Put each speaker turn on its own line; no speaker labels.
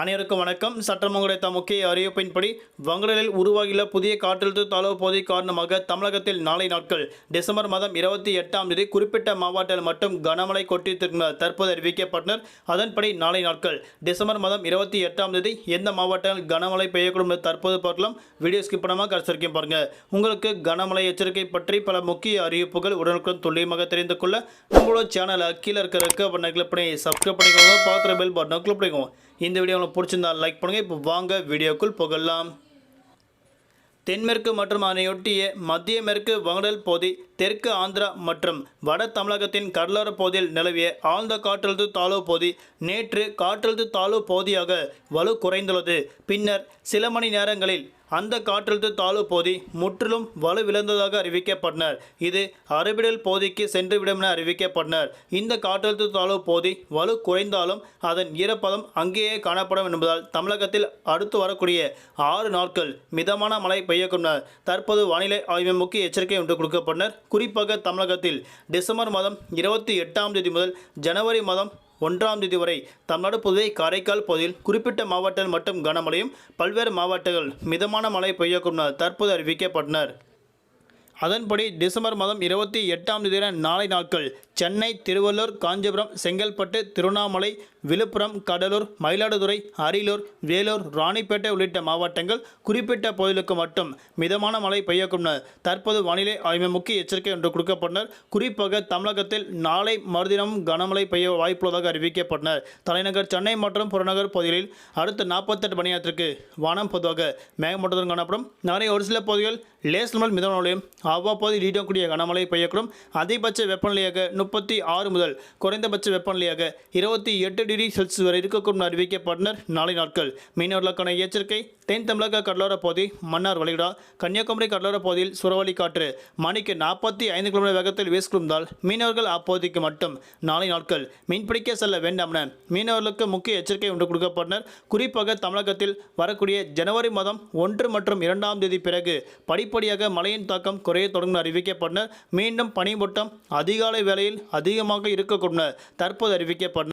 அனைவருக்கும் வணக்கம். சட்டம் கிடைத்த முக்கிய அறிவிப்பின்படி வங்கடலில் உருவாகியுள்ள புதிய காற்றழுத்த தாழ்வு பகுதி காரணமாக தமிழகத்தில் நாளை நாட்கள் டிசம்பர் மாதம் இருபத்தி எட்டாம் தேதி குறிப்பிட்ட மாவட்டத்தில் மட்டும் கனமழை கொட்டியிருக்கும் தற்போது அறிவிக்கப்பட்டனர். அதன்படி நாளை நாட்கள் டிசம்பர் மாதம் இருபத்தி எட்டாம் தேதி எந்த மாவட்டத்தில் கனமழை பெய்யக்கூடும் என்று தற்போது பார்க்கலாம். வீடியோ ஸ்கிப் பண்ணாமல் கடைசி பாருங்க. உங்களுக்கு கனமழை எச்சரிக்கை பற்றி பல முக்கிய அறிவிப்புகள் உடனுக்குடன் துல்லியமாக தெரிந்து கொள்ள நம்மளோட சேனலை கீழே இருக்கிற ரெக்க பட்டனை கிளிக் பண்ணி சப்ஸ்கிரைப் பண்ணிக்கோங்க. பார்க்குற பெல் பட்டனை கிளிக் பண்ணிக்கோங்க. இந்த வீடியோ பிடிச்சிருந்தா லைக் பண்ணுங்கள் இப்போ வாங்க வீடியோக்குள் புகழலாம் தென்மேற்கு மற்றும் அதனையொட்டிய மத்திய மேற்கு வங்கடல் பகுதி தெற்கு ஆந்திரா மற்றும் வட தமிழகத்தின் கடலோர பகுதியில் நிலவிய ஆழ்ந்த காற்றழுத்த தாழ்வு பகுதி நேற்று காற்றழுத்த தாழ்வு பகுதியாக வலு குறைந்துள்ளது. பின்னர் சில மணி நேரங்களில் அந்த காற்றழுத்த தாழ்வு பகுதி முற்றிலும் வலுவிழந்ததாக அறிவிக்கப்பட்டனர். இது அரபிடல் பகுதிக்கு சென்றுவிடும் என அறிவிக்கப்பட்டனர். இந்த காற்றழுத்த தாழ்வு பகுதி வலு குறைந்தாலும் அதன் ஈரப்பதம் அங்கேயே காணப்படும் என்பதால் தமிழகத்தில் அடுத்து வரக்கூடிய ஆறு நாட்கள் மிதமான மழை பெய்யக்கொண்டனர் தற்போது வானிலை ஆய்வு முக்கிய எச்சரிக்கை ஒன்று கொடுக்கப்பட்டனர். குறிப்பாக தமிழகத்தில் டிசம்பர் மாதம் இருபத்தி எட்டாம் தேதி முதல் ஜனவரி மாதம் ஒன்றாம் தேதி வரை தமிழ்நாடு புதுவை காரைக்கால் பகுதியில் குறிப்பிட்ட மாவட்டங்கள் மட்டும் கனமழையும் பல்வேறு மாவட்டங்கள் மிதமான மழை பெய்யக்கூடும் தற்போது அறிவிக்கப்பட்டனர். அதன்படி டிசம்பர் மாதம் இருபத்தி எட்டாம் தேதி நாளை நாட்கள் சென்னை திருவள்ளூர் காஞ்சிபுரம் செங்கல்பட்டு திருவண்ணாமலை விழுப்புரம் கடலூர் மயிலாடுதுறை அரியலூர் வேலூர் ராணிப்பேட்டை உள்ளிட்ட மாவட்டங்கள் குறிப்பிட்ட பகுதிகளுக்கு மட்டும் மிதமான மழை பெய்யக்கும் தற்போது வானிலை ஆய்வு முக்கிய எச்சரிக்கை ஒன்று கொடுக்கப்பட்டனர் குறிப்பாக தமிழகத்தில் நாளை மறுதினமும் கனமழை பெய்ய வாய்ப்புள்ளதாக அறிவிக்கப்பட்டனர் தலைநகர் சென்னை மற்றும் புறநகர் பகுதிகளில் அடுத்த நாற்பத்தெட்டு மணி நேரத்திற்கு வானம் பொதுவாக மேகமூட்டத்துடன் காணப்படும். நாளை ஒரு சில பகுதிகள் லேஸ் முதல் மிதமான அவ்வப்போது நீடக்கூடிய கனமழை பெய்யக்கூடும். அதிகபட்ச வெப்பநிலையாக முப்பத்தி ஆறு முதல் குறைந்தபட்ச வெப்பநிலையாக இருபத்தி எட்டு டிகிரி செல்சியஸ் வரை இருக்கக்கூடும் அறிவிக்கப்பட்டனர் நாளை நாட்கள். மீனவர்களுக்கான எச்சரிக்கை தென் தமிழக கடலோர பகுதி மன்னார் வளைகுடா கன்னியாகுமரி கடலோர பகுதியில் சுரவழி காற்று மணிக்கு நாற்பத்தி ஐந்து கிலோமீட்டர் வேகத்தில் வீசுகிறதால் மீனவர்கள் அப்போதைக்கு மட்டும் நாளை நாட்கள் மீன்பிடிக்க செல்ல வேண்டாம் என மீனவர்களுக்கு முக்கிய எச்சரிக்கை ஒன்று கொடுக்கப்பட்டனர். குறிப்பாக தமிழகத்தில் வரக்கூடிய ஜனவரி மாதம் ஒன்று மற்றும் இரண்டாம் தேதி பிறகு படிப்படியாக மழையின் தாக்கம் குறை குறைய தொடங்கும் அறிவிக்கப்பட்டனர் மீண்டும் பனிமூட்டம் அதிகாலை வேளையில் அதிகமாக இருக்கக்கூடும் தற்போது அறிவிக்கப்பட்டனர்